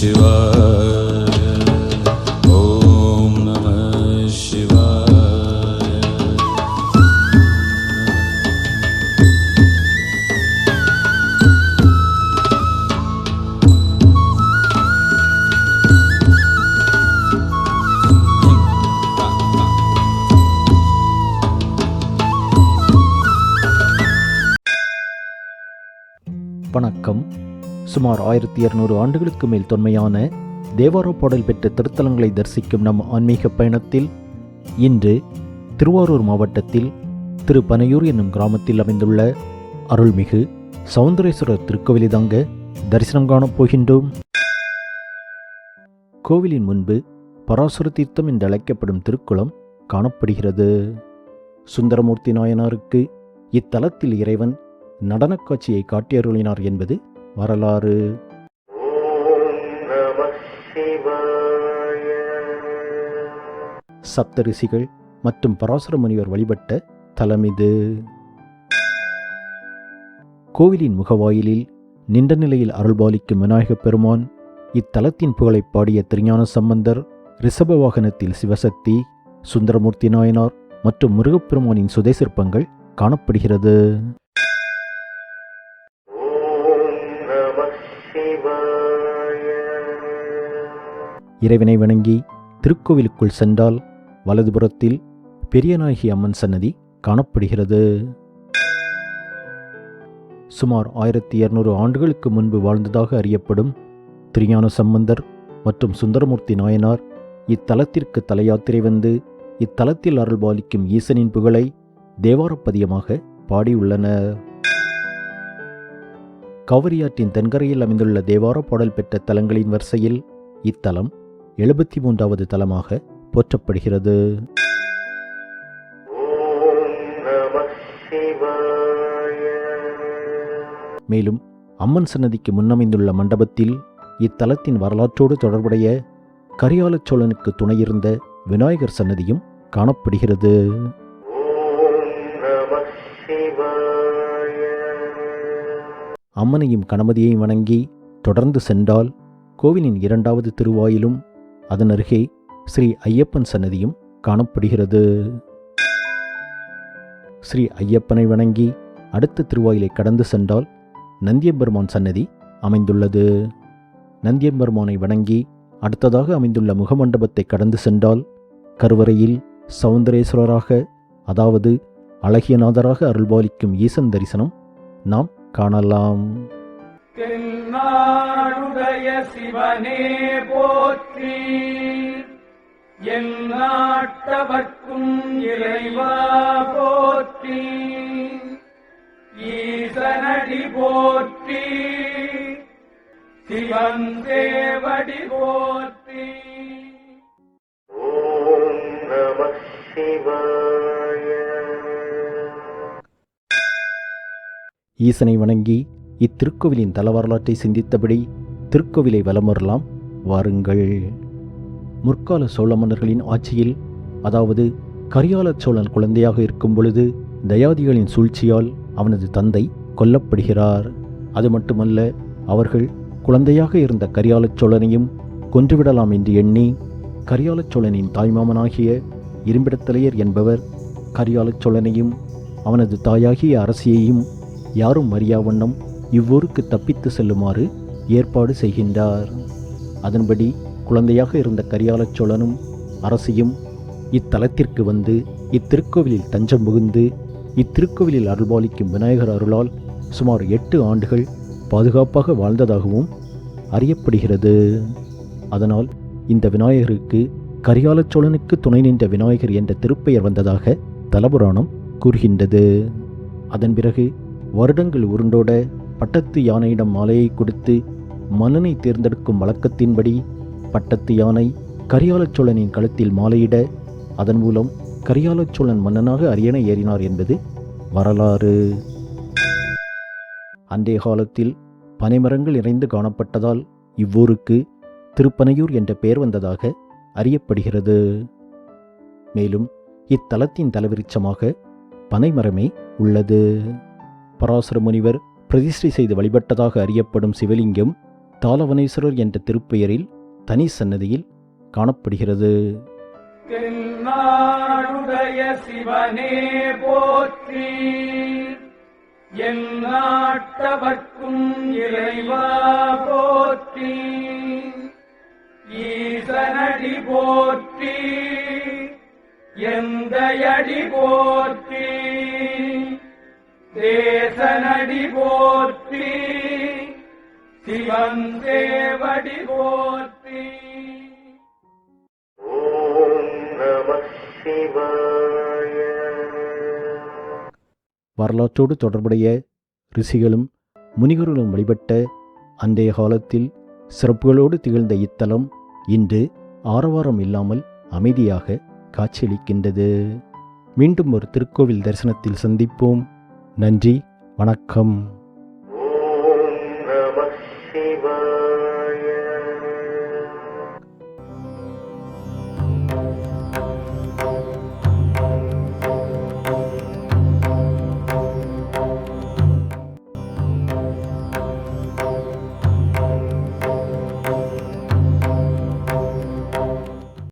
ശിവായ ഓം നമ ശിവായ வணக்கம். சுமார் ஆயிரத்தி இருநூறு ஆண்டுகளுக்கு மேல் தொன்மையான தேவார பாடல் பெற்ற திருத்தலங்களை தரிசிக்கும் நம் ஆன்மீக பயணத்தில் இன்று திருவாரூர் மாவட்டத்தில் திருப்பனையூர் என்னும் கிராமத்தில் அமைந்துள்ள அருள்மிகு சௌந்தரேஸ்வரர் திருக்கோவிலை தாங்க தரிசனம் காணப் போகின்றோம். கோவிலின் முன்பு பராசுர தீர்த்தம் என்று அழைக்கப்படும் திருக்குளம் காணப்படுகிறது. சுந்தரமூர்த்தி நாயனாருக்கு இத்தலத்தில் இறைவன் நடனக் காட்சியை காட்டியருளினார் என்பது வரலாறு. சப்தரிஷிகள் மற்றும் பராசர முனிவர் வழிபட்ட தலம் இது. கோவிலின் முகவாயிலில் நின்ற நிலையில் அருள்பாலிக்கும் விநாயகப் பெருமான் இத்தலத்தின் புகழைப் பாடிய திருஞான சம்பந்தர் ரிஷப வாகனத்தில் சிவசக்தி சுந்தரமூர்த்தி நாயனார் மற்றும் முருகப்பெருமானின் சுதை சிற்பங்கள் காணப்படுகிறது. இறைவனை வணங்கி திருக்கோவிலுக்குள் சென்றால் வலதுபுறத்தில் பெரியநாயகி அம்மன் சன்னதி காணப்படுகிறது. சுமார் ஆயிரத்தி இருநூறு ஆண்டுகளுக்கு முன்பு வாழ்ந்ததாக அறியப்படும் திருஞான சம்பந்தர் மற்றும் சுந்தரமூர்த்தி நாயனார் இத்தலத்திற்கு தலையாத்திரை வந்து இத்தலத்தில் அருள்பாலிக்கும் ஈசனின் புகழை தேவாரப்பதியமாக பாடியுள்ளனர். காவிரியாற்றின் தென்கரையில் அமைந்துள்ள தேவார பாடல் பெற்ற தலங்களின் வரிசையில் இத்தலம் எழுபத்தி மூன்றாவது தலமாக போற்றப்படுகிறது. மேலும் அம்மன் சன்னதிக்கு முன்னமைந்துள்ள மண்டபத்தில் இத்தலத்தின் வரலாற்றோடு தொடர்புடைய கரியால சோழனுக்கு துணையிருந்த விநாயகர் சன்னதியும் காணப்படுகிறது. அம்மனையும் கணபதியையும் வணங்கி தொடர்ந்து சென்றால் கோவிலின் இரண்டாவது திருவாயிலும் அதன் அருகே ஸ்ரீ ஐயப்பன் சன்னதியும் காணப்படுகிறது. ஸ்ரீ ஐயப்பனை வணங்கி அடுத்த திருவாயிலை கடந்து சென்றால் நந்தியம்பெருமான் சன்னதி அமைந்துள்ளது. நந்தியம்பெருமானை வணங்கி அடுத்ததாக அமைந்துள்ள முகமண்டபத்தை கடந்து சென்றால் கருவறையில் சௌந்தரேஸ்வரராக அதாவது அழகியநாதராக அருள்பாலிக்கும் ஈசன் தரிசனம் நாம் காணலாம். தென்னாடுடைய சிவனே போற்றி. என் நாட்டவர்க்கும் இறைவா போற்றி. ஈசனடி போற்றி. சிவன் தேவடி போற்றி. ஈசனை வணங்கி இத்திருக்கோவிலின் தல வரலாற்றை சிந்தித்தபடி திருக்கோவிலை வலம் வரலாம் வாருங்கள். முற்கால சோழ மன்னர்களின் ஆட்சியில் அதாவது கரியால சோழன் குழந்தையாக இருக்கும் பொழுது தயாதிகளின் சூழ்ச்சியால் அவனது தந்தை கொல்லப்படுகிறார். அது மட்டுமல்ல அவர்கள் குழந்தையாக இருந்த கரியால சோழனையும் கொன்றுவிடலாம் என்று எண்ணி கரியால சோழனின் தாய்மாமனாகிய இரும்பிடத்தலையர் என்பவர் கரியால சோழனையும் அவனது தாயாகிய அரசியையும் யாரும் அறியா வண்ணம் இவ்வூருக்கு தப்பித்து செல்லுமாறு ஏற்பாடு செய்கின்றார். அதன்படி குழந்தையாக இருந்த கரியால சோழனும் அரசியும் இத்தலத்திற்கு வந்து இத்திருக்கோவிலில் தஞ்சம் புகுந்து இத்திருக்கோவிலில் அருள்பாலிக்கும் விநாயகர் அருளால் சுமார் எட்டு ஆண்டுகள் பாதுகாப்பாக வாழ்ந்ததாகவும் அறியப்படுகிறது. அதனால் இந்த விநாயகருக்கு கரியாலச்சோழனுக்கு துணை நின்ற விநாயகர் என்ற திருப்பெயர் வந்ததாக தலபுராணம் கூறுகின்றது. அதன் பிறகு வருடங்கள் உருண்டோட பட்டத்து யானையிடம் மாலையை கொடுத்து மன்னனை தேர்ந்தெடுக்கும் வழக்கத்தின்படி பட்டத்து யானை கரியாலச் சோழனின் கழுத்தில் மாலையிட அதன் மூலம் கரியாலச்சோழன் மன்னனாக அரியணை ஏறினார் என்பது வரலாறு. அன்றைய காலத்தில் பனைமரங்கள் இறைந்து காணப்பட்டதால் இவ்வூருக்கு திருப்பனையூர் என்ற பெயர் வந்ததாக அறியப்படுகிறது. மேலும் இத்தலத்தின் தலவிருட்சமாக பனைமரமே உள்ளது. பராசர முனிவர் பிரதிஷ்டை செய்து வழிபட்டதாக அறியப்படும் சிவலிங்கம் தாளவனேஸ்வரர் என்ற திருப்பெயரில் தனி சன்னதியில் காணப்படுகிறது. தென்னாடுடைய சிவனே போற்றி எங்காட்டவர்க்கும் இறைவா போற்றி ஈசனடி போற்றி எந்தையடி போற்றி. தேசனடி போற்றி சிவன் தேவடி போற்றி. வரலாற்றோடு தொடர்புடைய ரிஷிகளும் முனிவர்களும் வழிபட்ட அன்றைய காலத்தில் சிறப்புகளோடு திகழ்ந்த இத்தலம் இன்று ஆரவாரம் இல்லாமல் அமைதியாக காட்சியளிக்கின்றது. மீண்டும் ஒரு திருக்கோவில் தரிசனத்தில் சந்திப்போம். நன்றி வணக்கம்.